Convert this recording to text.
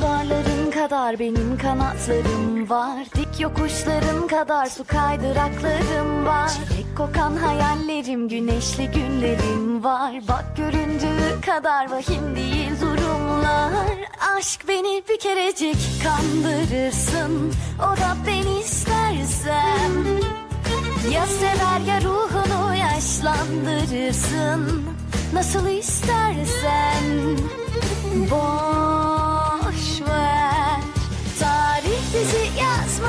Duvarların kadar benim kanatlarım var. Dik yokuşların kadar su kaydıraklarım var. Çilek kokan hayallerim güneşli günlerim var. Bak göründüğü kadar vahim değil durumlar. Aşk beni bir kerecik kandırırsın. O da beni istersem. Ya sever ya ruhunu yaşlandırırsın. Nasıl istersen. Boş